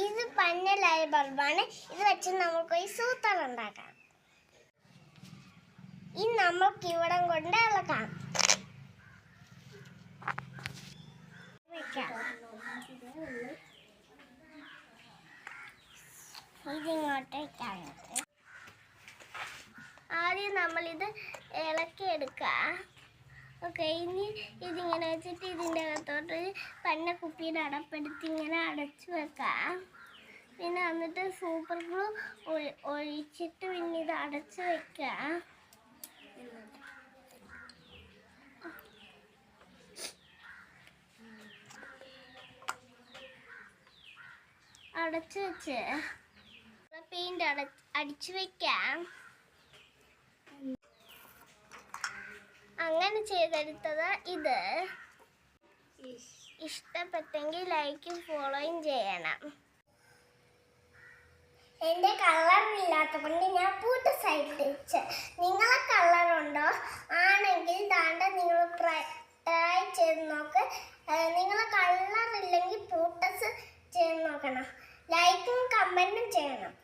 ഇത് പന്നലായ ബൾബാണ്. ഇത് വെച്ച് നമുക്ക് ഈ സൂത്രം ഉണ്ടാക്കാം. ഇനി നമുക്ക് ഇവിടം കൊണ്ട് ഇളക്കാം ഇതിങ്ങോട്ടേക്കാണ് ആദ്യം നമ്മളിത് ഇളക്കി എടുക്കാം ഓക്കെ ഇനി ഇതിങ്ങനെ വെച്ചിട്ട് ഇതിന്റെ അകത്തോട്ട് പന്ന കുപ്പിയുടെ അടപ്പെടുത്തി ഇങ്ങനെ അടച്ചു വെക്കാം. പിന്നെ എന്നിട്ട് സൂപ്പർ ഗ്ലൂ ഒഴിച്ചിട്ട് പിന്നെ ഇത് അടച്ചു വെക്കാം. അടച്ചു വെച്ച്. പെയിന്റ് അട അടിച്ചു വെക്കാം. അങ്ങനെ ചെയ്തെടുത്തത് ഇത്. ഇഷ്ടപ്പെട്ടെങ്കിൽ ലൈക്കും ഫോളോയും ചെയ്യണം. എന്റെ കളറില്ലാത്തതുകൊണ്ട് ഞാൻ പൂട്ട് സൈഡ് വെച്ച്. നിങ്ങളെ ഉണ്ടോ? ആണെങ്കിൽ താണ്ട നിങ്ങൾ ട്രൈ ചെയ്ത് നോക്ക്. നിങ്ങളെ കളറില്ലെങ്കിൽ പൂട്ടസ് ചെയ്ത് നോക്കണം. ലൈക്കും കമന്റും ചെയ്യണം.